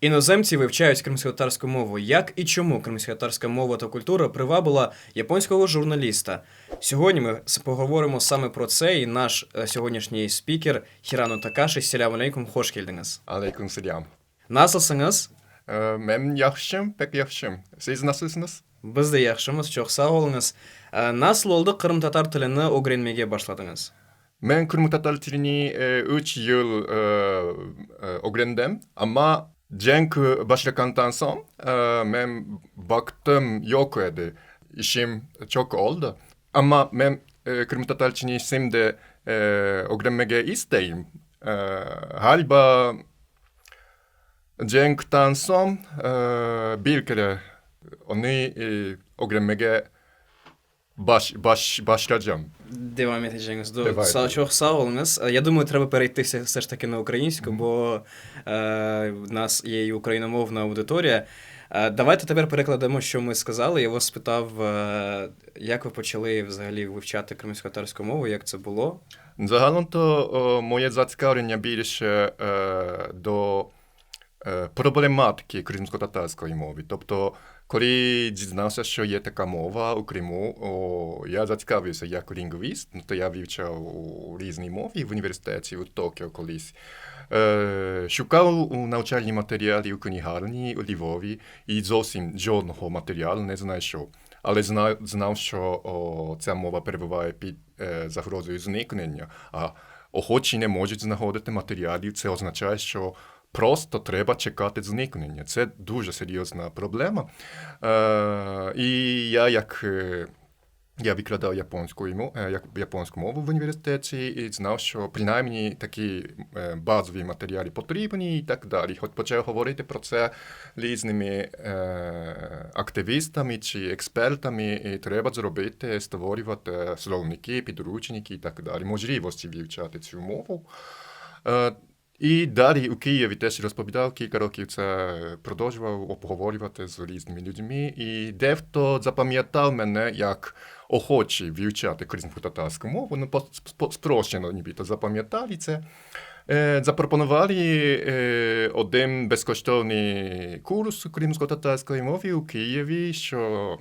Іноземці вивчають кримськотатарську мову. Як і чому кримськотатарська мова та культура привабила японського журналіста? Сьогодні ми с- поговоримо саме про це, і наш е, сьогоднішній спікер Хірано Такаши Селям алейкум хош келдіңіз. Алейкум селям. Nasılsınız? Ee, Мен яхшым, пек яхшым. Siz nasılsınız? Біз де яқшымыз, çok sağ olыңыз. Ә, Nasıl oldu Kırım Tatar тілini öğrenmeye başladınız? Мен Kırım Tatar tilini 3 yıl e, e, öğrendim ama Cenk başladıktan sonra e, ben baktım yok idi. İşim çok oldu. Ama ben e, Kırım Tatar tilini şimdi e, öğrenmeye isteyim. E, galiba Cenk'tan sonra e, bir kere onu e, öğrenmeye baş, baş, başlayacağım. Devam edeceğiniz. До, Давайте. Са, çok sağ Я думаю, треба перейти все, ж таки на українську, бо е, в нас є і україномовна аудиторія. Е, давайте тепер перекладемо, що ми сказали. Я вас спитав, е, як ви почали взагалі вивчати кримсько-татарську мову, як це було? Загалом то о, моє зацікавлення більше е, до проблематики кримсько-татарської мови. Тобто, коли дізнався, що є така мова у Криму, о, я зацікавився як лінгвіст, ну, то я вивчав різні мови в університеті у Токіо колись. Е, шукав у навчальні матеріали у книгарні у Львові і зовсім жодного матеріалу не знайшов. Але знав, знав що о, ця мова перебуває під е, загрозою зникнення, а охочі не можуть знаходити матеріалів. Це означає, що просто треба чекати зникнення. Це дуже серйозна проблема. Е, і я як. е, я викладав японську, е, як- японську мову в університеті і знав, що принаймні такі е, базові матеріали потрібні і так далі. Хоч почав говорити про це різними е, активістами чи експертами, і треба зробити, створювати словники, підручники і так далі, можливості вивчати цю мову. І далі у Києві теж розповідав кілька років це продовжував обговорювати з різними людьми. І дехто запам'ятав мене як охочий вивчати кримсько-татарську мову, ну спрощено нібито запам'ятали це. Е, Запропонували е, один безкоштовний курс кримсько-татарської мови у Києві, що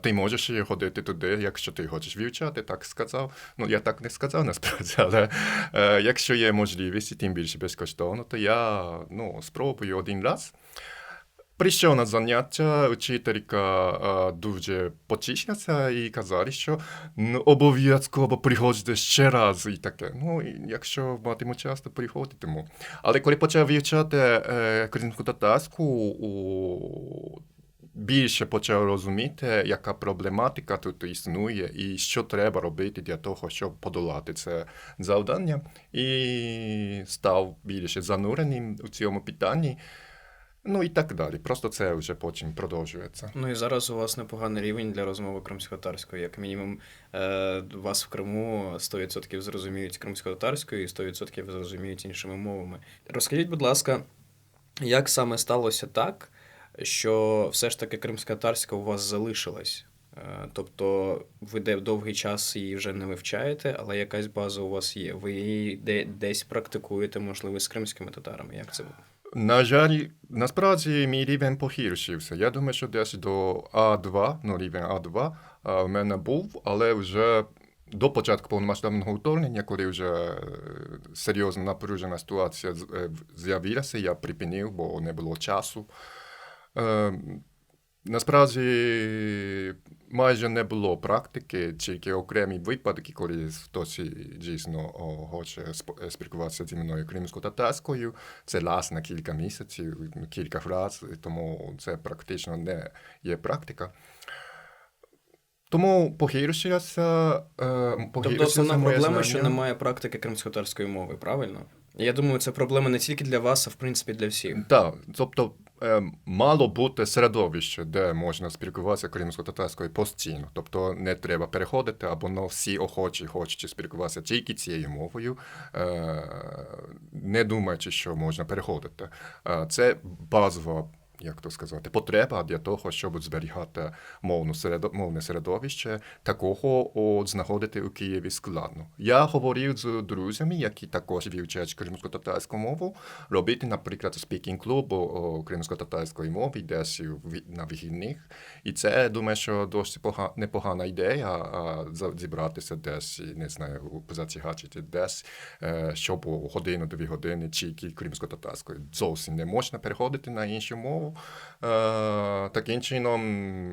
Ти можеш ходити туди, якщо ти хочеш вивчати, так сказав. Ну, я так не сказав насправді, але е, якщо є можливість, і тим більше безкоштовно, то я ну, спробую один раз. Прийшов на заняття, учителька е, дуже потішилася і казали, що ну, обов'язково приходьте ще раз і таке. Ну, і якщо матиму час, то приходитиму. Але коли почав вивчати е, кримську татарську, більше почав розуміти, яка проблематика тут існує, і що треба робити для того, щоб подолати це завдання, і став більше зануреним у цьому питанні. Ну і так далі. Просто це вже потім продовжується. Ну і зараз у вас непоганий рівень для розмови кримсько-татарської. Як мінімум, е, вас в Криму 100% зрозуміють кримсько-татарською і 100% зрозуміють іншими мовами. Розкажіть, будь ласка, як саме сталося так, що все ж таки кримсько-татарська у вас залишилась? Е, Тобто ви де довгий час її вже не вивчаєте, але якась база у вас є. Ви її де, десь практикуєте, можливо, з кримськими татарами. Як це було? На жаль, насправді мій рівень погіршився. Я думаю, що десь до А2, ну рівень А2 в мене був, але вже до початку повномасштабного вторгнення, коли вже е, серйозна напружена ситуація е, з'явилася, я припинив, бо не було часу. Е, Насправді майже не було практики, тільки окремі випадки, коли хтось дійсно хоче е, спілкуватися зі мною кримсько-татарською. Це раз на кілька місяців, кілька фраз, тому це практично не є практика. Тому погіршилося. Е, Тобто основна проблема, що немає практики кримськотарської мови, правильно? Я думаю, це проблема не тільки для вас, а в принципі для всіх. Так, тобто мало бути середовище, де можна спілкуватися кримсько-татарською постійно. Тобто не треба переходити, або ну, всі охочі хочуть спілкуватися тільки цією мовою, е, не думаючи, що можна переходити. Е, це базова як то сказати, потреба для того, щоб зберігати мовну середо, мовне середовище, такого от, знаходити у Києві складно. Я говорив з друзями, які також вивчають кримсько-татарську мову, робити, наприклад, спікінг клуб кримсько-татарської мови десь на вихідних. І це, думаю, що досить пога- непогана ідея а, зібратися десь, не знаю, позацігачити десь, е, щоб годину-дві години тільки кримсько-татарською. Зовсім не можна переходити на іншу мову. Е, Таким чином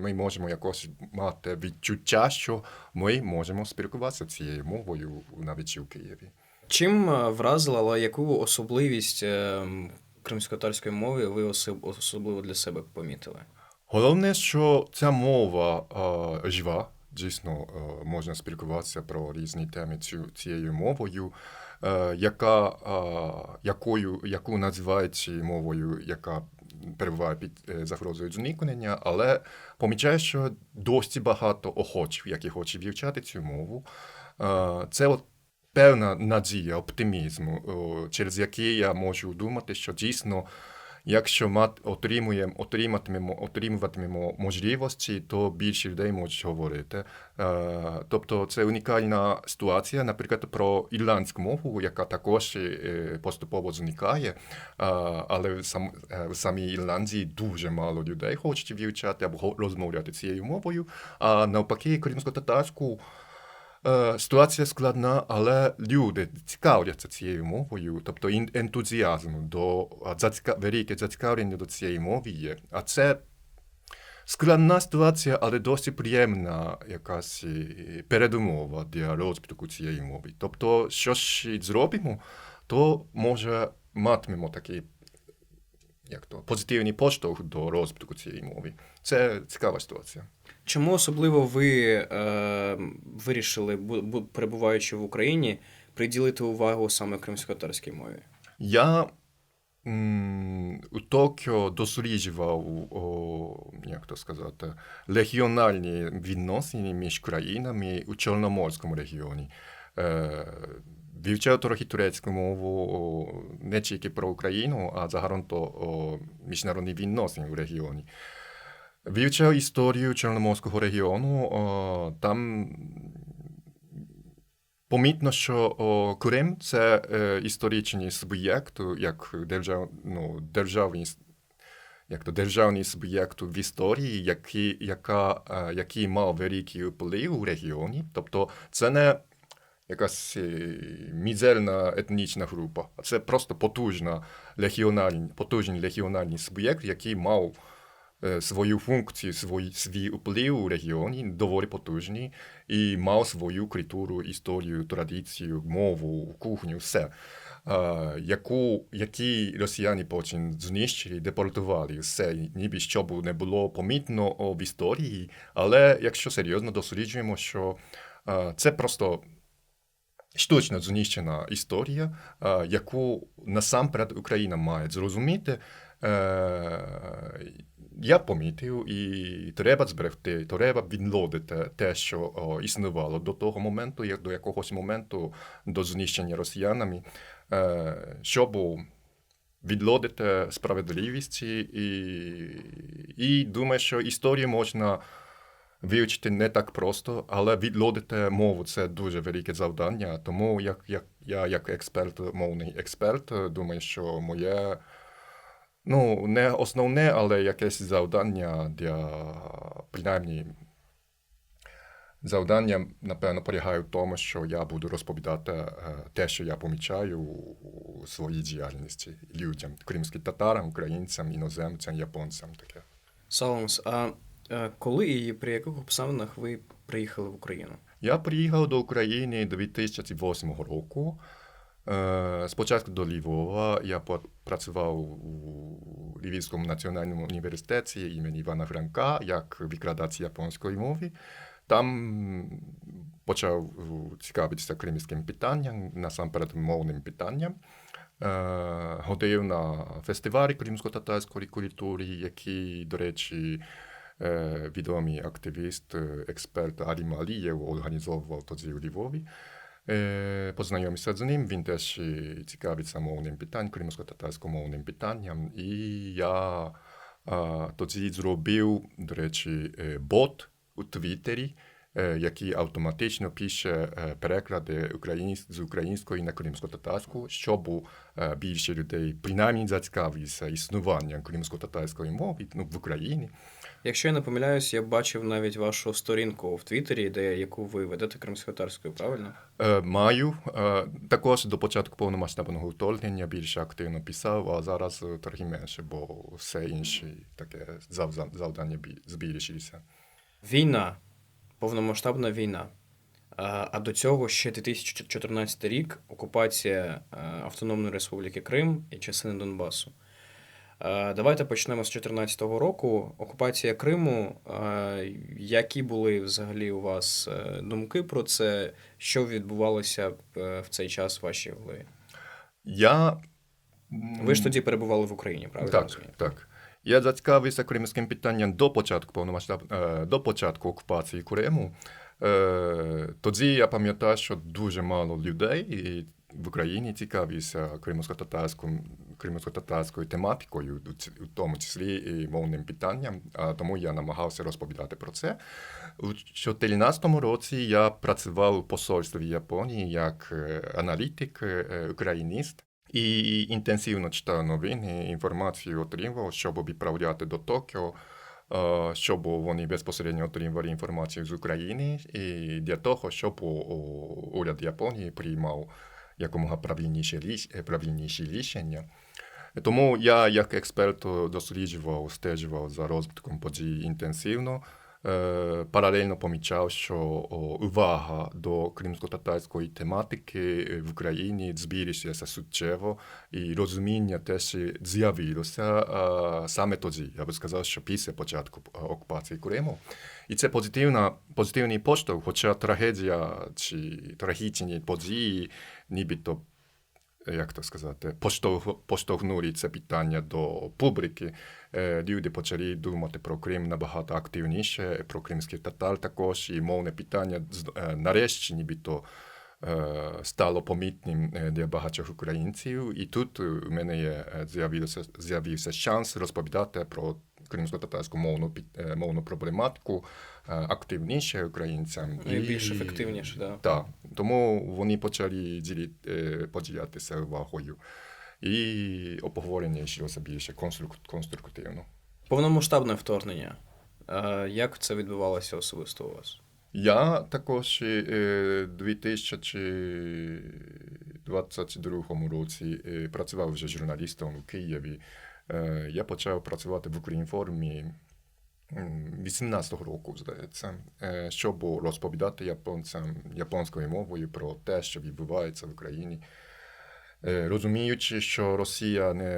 ми можемо якось мати відчуття, що ми можемо спілкуватися цією мовою навіть у Києві. Чим е, вразила, яку особливість е, м, кримськотарської мови ви особливо для себе помітили? Головне, що ця мова е, жива, дійсно е, можна спілкуватися про різні теми цю, цією мовою, е, яка, е, якою, яку називають мовою, яка перебуває під е, загрозою зникнення, але помічаю, що досі багато охочих, які хочуть вивчати цю мову. Е, це от певна надія, оптимізму, через який я можу думати, що дійсно Якщо мат отримуємо, отриматимемо, отримуватимемо можливості, то більше людей можуть говорити. Е, тобто це унікальна ситуація, наприклад, про ірландську мову, яка також е, поступово зникає, е, але в, сам, в самій Ірландії дуже мало людей хочуть вивчати або розмовляти цією мовою. А навпаки, кримсько-татарську Ситуація складна, але люди цікавляться цією мовою, тобто ентузіазм до велике зацікавлення до цієї мови є. А це складна ситуація, але досить приємна якась е, передумова для розвитку цієї мови. Тобто, що ж зробимо, то може матимемо такий як то, позитивний поштовх до розвитку цієї мови. Це цікава ситуація. Чому особливо ви е, вирішили, бу- бу- перебуваючи в Україні, приділити увагу саме кримськотарській мові? Я м, у Токіо досліджував, о, як то сказати, регіональні відносини між країнами у Чорноморському регіоні. Е, вивчав трохи турецьку мову не тільки про Україну, а загалом то міжнародні відносини в регіоні. Вивчав історію Чорноморського регіону. Там Помітно, що Крим це е, історичний суб'єкт, як держав, ну, державний, як то, державний суб'єкт в історії, який, яка, е, який мав великий вплив у регіоні. Тобто це не якась е, мізерна етнічна група, а це просто потужна регіональний, потужний регіональний суб'єкт, який мав е, свою функцію, свій, свій вплив у регіоні, доволі потужний, і мав свою культуру, історію, традицію, мову, кухню, все. Яку, які росіяни потім знищили, депортували, все, ніби щоб не було помітно в історії. Але якщо серйозно досліджуємо, що це просто штучно знищена історія, е, яку насамперед Україна має зрозуміти. Е, я помітив, і треба зберегти, треба відловити те, що існувало до того моменту, як до якогось моменту до знищення росіянами, е, щоб відлодити справедливість і, і думаю, що історію можна вивчити не так просто, але відлодити мову це дуже велике завдання. Тому як, як я, як експерт, мовний експерт, думаю, що моє ну, не основне, але якесь завдання для принаймні. Завдання, напевно, полягає в тому, що я буду розповідати е, те, що я помічаю у своїй діяльності людям, кримським татарам, українцям, іноземцям, японцям. Таке. Саламс, а коли і при яких обставинах ви приїхали в Україну? Я приїхав до України 2008 року. Е, Спочатку до Львова. Я працював у Львівському національному університеті імені Івана Франка як викладач японської мови. Там почав е, цікавитися кримським питанням, насамперед мовним питанням. Е, Ходив на фестивалі кримсько-татарської культури, який, до речі, е, відомий активіст, експерт Арім Алієв організовував тоді у Львові. Познайомився з ним, він теж цікавиться мовним питанням, кримсько-татарськомовним питанням. І я тоді зробив, до речі, бот у Твіттері, який автоматично пише переклади з української на кримсько-татарську, щоб більше людей принаймні зацікавилися існуванням кримсько-татарської мови ну, в Україні. Якщо я не помиляюсь, я бачив навіть вашу сторінку в Твіттері, де яку ви ведете кримськотарською, правильно? Е, Маю Е, також до початку повномасштабного вторгнення більше активно писав, а зараз е, трохи менше, бо все інше таке завдання збільшилися. Війна, повномасштабна війна. А а до цього ще 2014 рік окупація е, Автономної Республіки Крим і частини Донбасу. Е, Давайте почнемо з 2014 року. Окупація Криму. Е, Які були взагалі у вас е, думки про це? Що відбувалося в цей час в вашій голові? Я Ви ж тоді перебували в Україні, правильно? так, так. Я зацікавився кримським питанням до початку повномасштаб... до початку окупації Криму. Тоді я пам'ятаю, що дуже мало людей і в Україні цікавилися кримсько-татарською, тематикою, у тому числі і мовним питанням. Тому я намагався розповідати про це. У 2014 році я працював у посольстві Японії як е, аналітик, е, україніст. І інтенсивно читав новини, інформацію отримував, щоб відправляти до Токіо, щоб вони безпосередньо отримували інформацію з України, і для того, щоб уряд Японії приймав якомога правильніші, е, правильніші рішення. Тому я, як експерт, досліджував, стежував за розвитком подій інтенсивно. Е, Паралельно помічав, що увага до кримсько-татарської тематики в Україні збільшилася суттєво, і розуміння теж з'явилося саме тоді. Я би сказав, що після початку окупації Криму. І це позитивна, позитивний поштовх, хоча трагедія чи трагічні події, нібито як то сказати, поштовхнули це питання до публіки. Е, Люди почали думати про Крим набагато активніше, про кримських татар також, і мовне питання е, нарешті нібито е, стало помітним е, для багатьох українців. І тут у мене є, е, з'явився шанс розповідати про кримсько-татарську е, мовну проблематику е, активніше українцям. І більш ефективніше, да. Так, тому вони почали ділі, е, поділятися увагою. І обговорення йшлося більше конструктивно. Повномасштабне вторгнення. Е, Як це відбувалося особисто у вас? Я також у 2022 році працював вже журналістом у Києві. Е, Я почав працювати в Українформі 18-го року, здається, е, щоб розповідати японцям японською мовою про те, що відбувається в Україні. Е, Розуміючи, що Росія не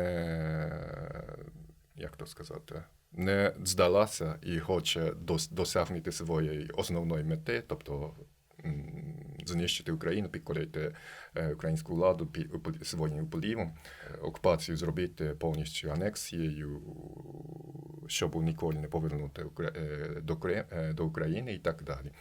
як то сказати, не здалася і хоче досягнути своєї основної мети, тобто знищити Україну, підкорити е, українську владу під своїм е, окупацію зробити повністю анексією, щоб ніколи не повернути е, до, України і так далі.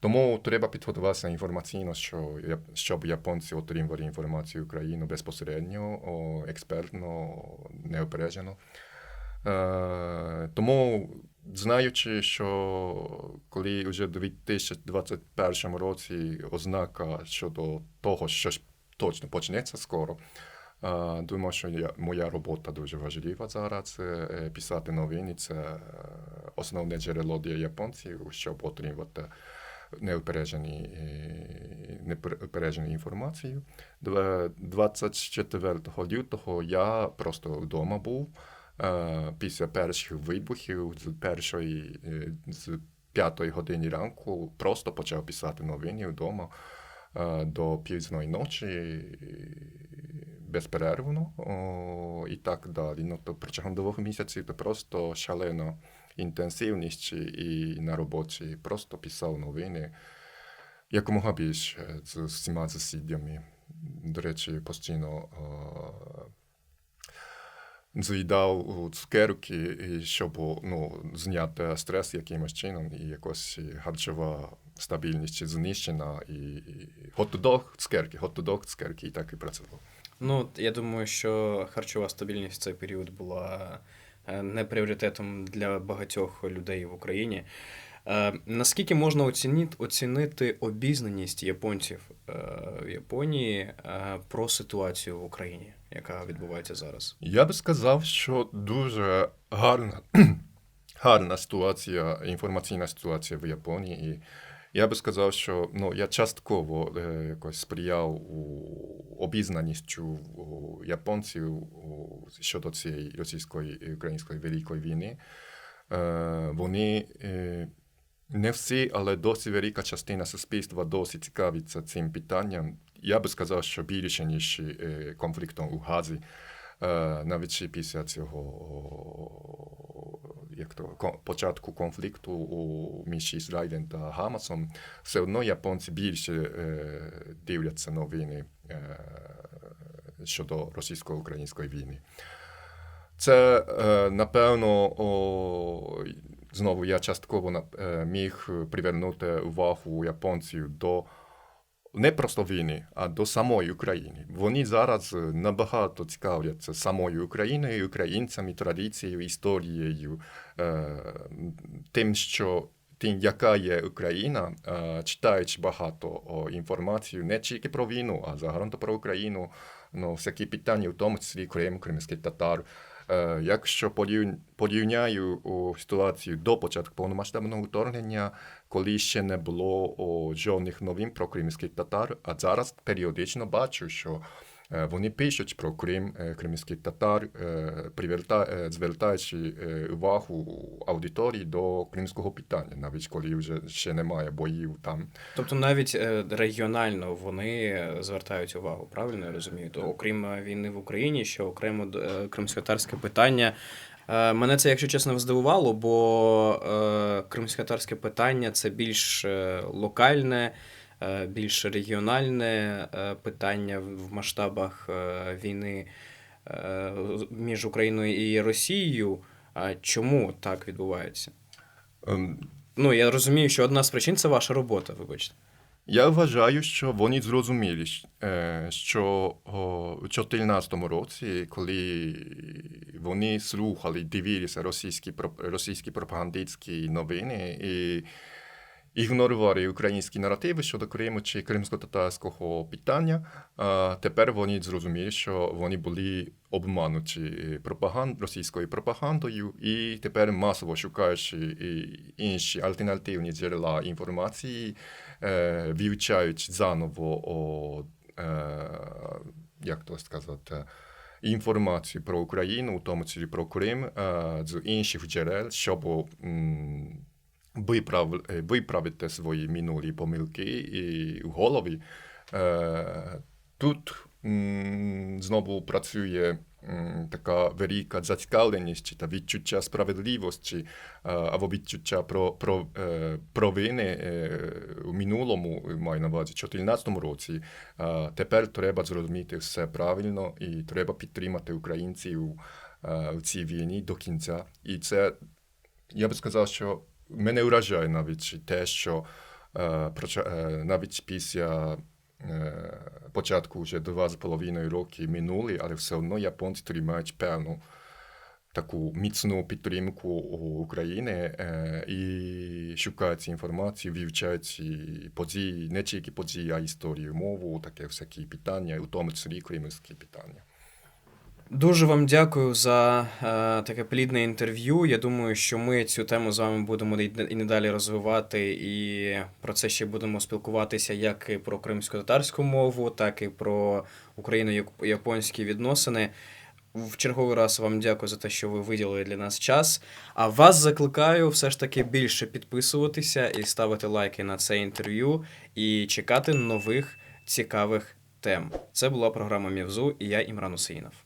Тому треба підготуватися інформаційно, що щоб японці отримували інформацію Україну безпосередньо, експертно, неопереджено. Е, тому, знаючи, що коли вже у 2021 році ознака щодо того, що точно почнеться скоро, е, думаю, що я, моя робота дуже важлива зараз. Е, Писати новини це основне джерело для японців, щоб отримувати неупереджені, неупереджену інформацію. 24 лютого я просто вдома був після перших вибухів з першої е, з п'ятої години ранку просто почав писати новини вдома е, до пізної ночі е, безперервно і так далі. Ну, то протягом двох місяців це просто шалена інтенсивність і на роботі просто писав новини якомога більше з всіма засіддями. До речі, постійно е, з'їдав у цукерки, щоб ну, зняти стрес якимось чином, і якось харчова стабільність знищена, і, хот-дог, цукерки, хот-дог, цукерки, і так і працював. Ну, я думаю, що харчова стабільність в цей період була е, не пріоритетом для багатьох людей в Україні. Е, Наскільки можна оцінити, оцінити обізнаність японців е, в Японії про ситуацію в Україні, яка відбувається зараз? Я би сказав, що дуже гарна, гарна ситуація, інформаційна ситуація в Японії. І я би сказав, що ну, я частково е, якось сприяв у обізнаністю японців щодо цієї російської української великої війни. Е, вони е, не всі, але досить велика частина суспільства досить цікавиться цим питанням. Я би сказав, що більше, ніж е, конфліктом у Газі, е, навіть після цього як то, початку конфлікту між Ізраїлем та Хамасом, все одно японці більше е, дивляться новини щодо російсько-української війни. Це, напевно, знову я частково міг привернути увагу японців до не просто війни, а до самої України. Вони зараз е, набагато цікавляться самою Україною, українцями, традицією, історією, е, тим, що тим, яка є Україна, е, читаючи багато інформацію не тільки про війну, а загалом про Україну, ну, всякі питання, в тому числі Крим, кримський татар. Е, Якщо порів- порівняю ситуацію до початку повномасштабного вторгнення, коли ще не було жодних новин про кримських татар, а зараз періодично бачу, що вони пишуть про Крим, е, кримських татар, е, е, звертаючи е, увагу аудиторії до кримського питання, навіть коли вже ще немає боїв там. Тобто навіть е, регіонально вони звертають увагу, правильно я розумію? То окрім е, війни в Україні, що окремо е, кримськотарське питання. Е, Мене це, якщо чесно, здивувало, бо е, кримськотарське питання це більш е, локальне, е, більш регіональне е, питання в масштабах е, війни е, між Україною і Росією. Чому так відбувається? Ем, Ну, я розумію, що одна з причин це ваша робота, вибачте. Я вважаю, що вони зрозуміли, е, що у 2014 році, коли вони слухали, дивилися російські, російські пропагандистські новини і ігнорували українські наративи щодо Криму чи кримсько-татарського питання, а тепер вони зрозуміли, що вони були обмануті пропаганд, російською пропагандою, і тепер масово шукаючи інші альтернативні джерела інформації, е, вивчають заново о, е, як то сказати, інформацію про Україну, у тому числі про Крим, е, з інших джерел, щоб виправ, е, виправити свої минулі помилки і в голові. Е, Тут знову працює така велика зацікавленість та відчуття справедливості е, або відчуття про, про провини у минулому, маю на увазі, 2014 році. Тепер треба зрозуміти все правильно і треба підтримати українців в цій війні до кінця. І це, я би сказав, що мене вражає навіть те, що проча- навіть після початку вже два з половиною роки минули, але все одно японці тримають певну таку міцну підтримку України і шукають інформацію, вивчають події, не тільки події, а історію, мову, таке всякі питання, у тому числі кримські питання. Дуже вам дякую за е, таке плідне інтерв'ю. Я думаю, що ми цю тему з вами будемо і надалі розвивати, і про це ще будемо спілкуватися як і про кримсько-татарську мову, так і про україно-японські відносини. В черговий раз вам дякую за те, що ви виділили для нас час. А вас закликаю все ж таки більше підписуватися і ставити лайки на це інтерв'ю, і чекати нових цікавих тем. Це була програма Мівзу, і я Імран Усеїнов.